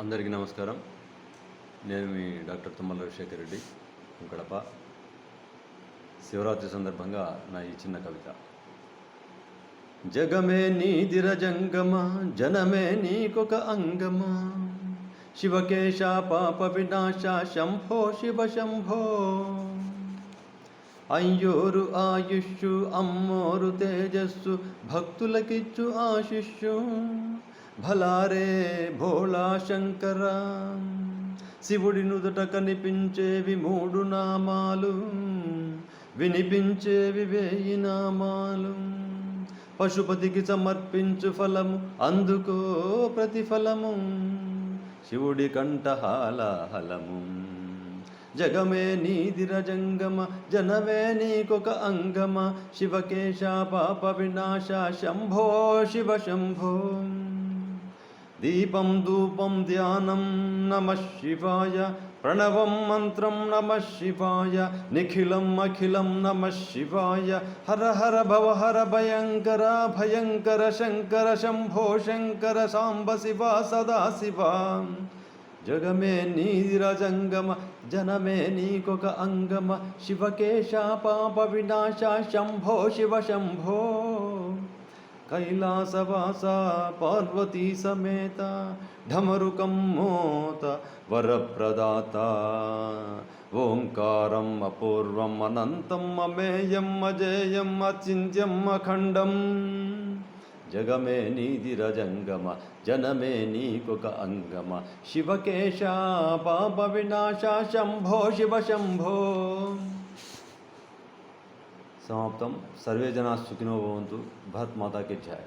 అందరికీ నమస్కారం. నేను మీ డాక్టర్ తుమ్మల రవిశేఖర్ రెడ్డి కడప శివరాత్రి సందర్భంగా నా ఈ చిన్న కవిత. జగమే నీదిర జంగమా జనమే నీకొక అంగమా? శివకేశ పాప వినాశ శంభో శివ శంభో. అయ్యోరు ఆయుష్షు అమ్మోరు తేజస్సు భక్తులకిచ్చు ఆశిష్యు భలారే భోళా శంకర శివుడి నుదుట కనిపించేవి మూడు నామాలు వినిపించేవి వేయి నామాలు. పశుపతికి సమర్పించు ఫలము అందుకో ప్రతిఫలము. శివుడి కంఠహాలాహలము జగమే నీదిర జంగమ జనమే నీకొక అంగమ. శివకేశ పాప వినాశ శంభో శివ శంభో. దీపం ధూపం ధ్యానం నమ శివాయ ప్రణవం మంత్రం నమ శివాయ నిఖిలం అఖిలం నమ శివాయ హర హర భవ హర భయంకర భయంకర శంకర శంభో శంకర సాంబ శివ సదా శివ జగమే నీరజంగమ జనమే నీకొక అంగమ శివకేశ పాప వినాశ శంభో శివ శంభో కైలాసవాస పార్వతీ సమేత ఢమరుకం మోత వరప్రదాత. ఓంకారం అపూర్వం అనంతం అమేయం అజేయం అచింత్యం అఖండం. జగమే నీదిరజంగమ జనమే నీకొక అంగమ. శివకేశ పాప వినాశ శంభో శివ శంభో. समाप्तं सर्वे जनाः सुखिनो भवन्तु भरत् माता के जय